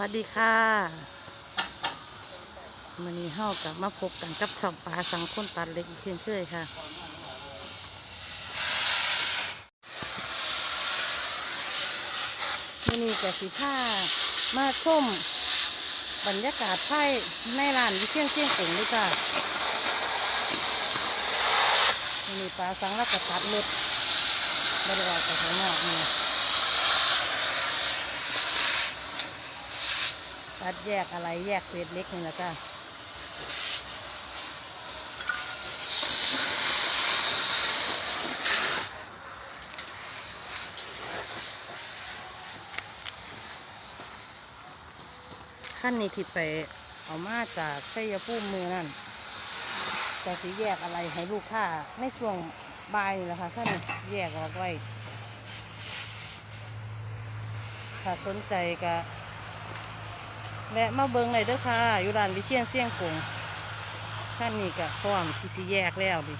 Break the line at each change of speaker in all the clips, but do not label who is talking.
วัสดีค่ะวันนี้เฮากับมาพบกันกับช่องปลาสังคนตัดเล็กเช่นเคยค่ะวันนี้กับสิผ้ามาชมบรรยากาศไพ่ในร้านวิเชียงเชียงกงด้วยจ้ะวันนี้ปลาสังรักกระตัดเล็ดไม่ได้ออกไปข้างนอกนี่ ตัดแยกอะไรแยกเศษเล็กนี่แหละจ้ะขั้นนี้ที่ไปเอามาจากชัยภูมิมือนั่นจะสิแยกอะไรให้ลูกค้าในช่วงบ่ายนี่แหละค่ะขั้นแยกออกไว้ถ้าสนใจก็ แวะมาเบิ้งเลยเด้อค่ะ อยู่ร้านวิเชียนเสี่ยงกงท่านนี้ก็พร้อมที่สิแยกแล้วดิ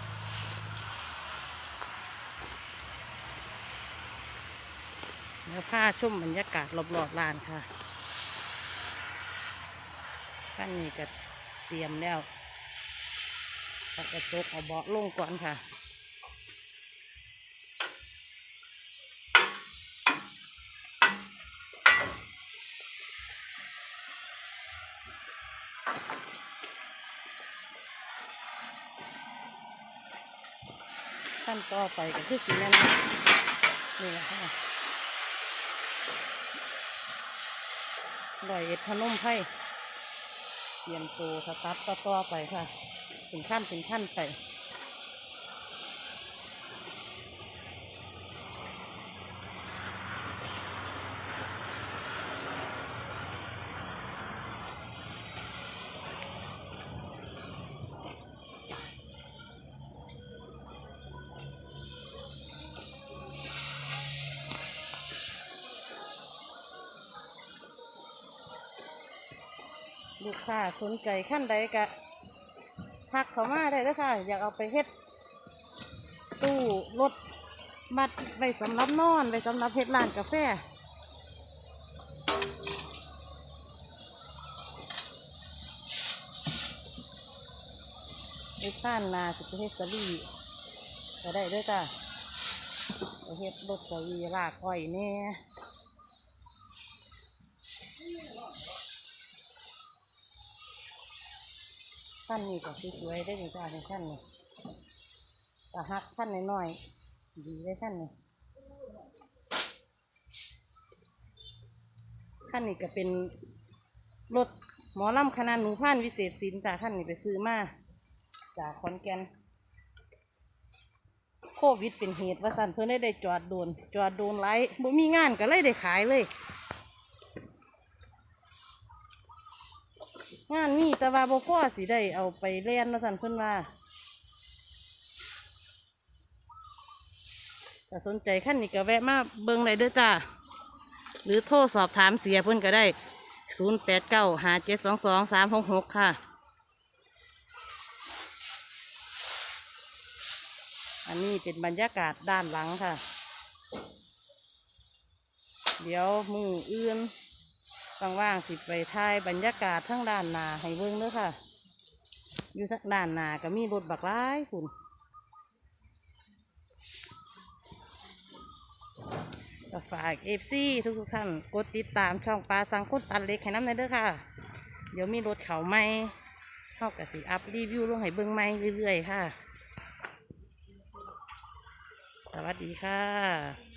แล้วผ้าชุ่มบรรยากาศรอบๆร้านค่ะท่านนี้ก็เตรียมแล้วตักระจกเอาเบาะลงก่อนค่ะ ขั้นต่อไปก็คือสีแม่นนี่แหละค่ะลอยเอ็ดพนมไพ่เตรียมตัวสตาร์ทต่อไปค่ะ ถึงขั้นถึงขั้นไป ลูกค้าสนใจขั้นใดกะทักเขามาได้เลยค่ะ อยากเอาไปเฮ็ด ตู้รถบัตรไว้สำหรับนอนไว้สำหรับเฮ็ดร้านกาแฟไอ้ข้านนาสิไปเฮ็ดสลีก็ได้เด้วยจ้ะไปเฮ็ดรถสวีลากอ้อยแน่ ขั้นนี้ก็สวยได้ดีจ้าในขั้นนี้แต่หักขั้นน้อยๆดีได้ขั้นนี้ขั้นนี้ก็เป็นรถหมอลำคณะหนูพันวิเศษศิลจากขั้นนี้ไปซื้อมาจากขอนแก่นโควิดเป็นเหตุว่าสันเพื่อนได้ได้จอดโดน จอดโดนไล่บ่มีงานก็เลยได้ขายเลย งานมีแต่ว่าบ่พอสิได้เอาไปเล่นเนาะสั่นเพิ่นว่าถ้าสนใจขั้นนี้ก็แวะมาเบิ่งได้เด้อจ้าหรือโทรสอบถามเสียเพิ่นก็ได้ศูนย์แปดเก้าหาเจ็ดสองสองสามหกหกค่ะ อันนี้เป็นบรรยากาศด้านหลังค่ะ เดี๋ยวมืออื่น ว่างๆสิไปถ่ายบรรยากาศทั้งด้านนาให้เบิ่งเด้อค่ะ อยู่ทั้งด้านนาก็มีรถบักร้ายคุณก็ฝากเอฟซีทุกๆท่านกดติดตามช่องปลาสังคนตันเล็กให้น้ำในอยเด้อค่ะ เดี๋ยวมีรถเขาใหม่เข้ากับสิอัพรีวิวลงให้เบิ่งใหม่เรื่อยๆค่ะ สวัสดีค่ะ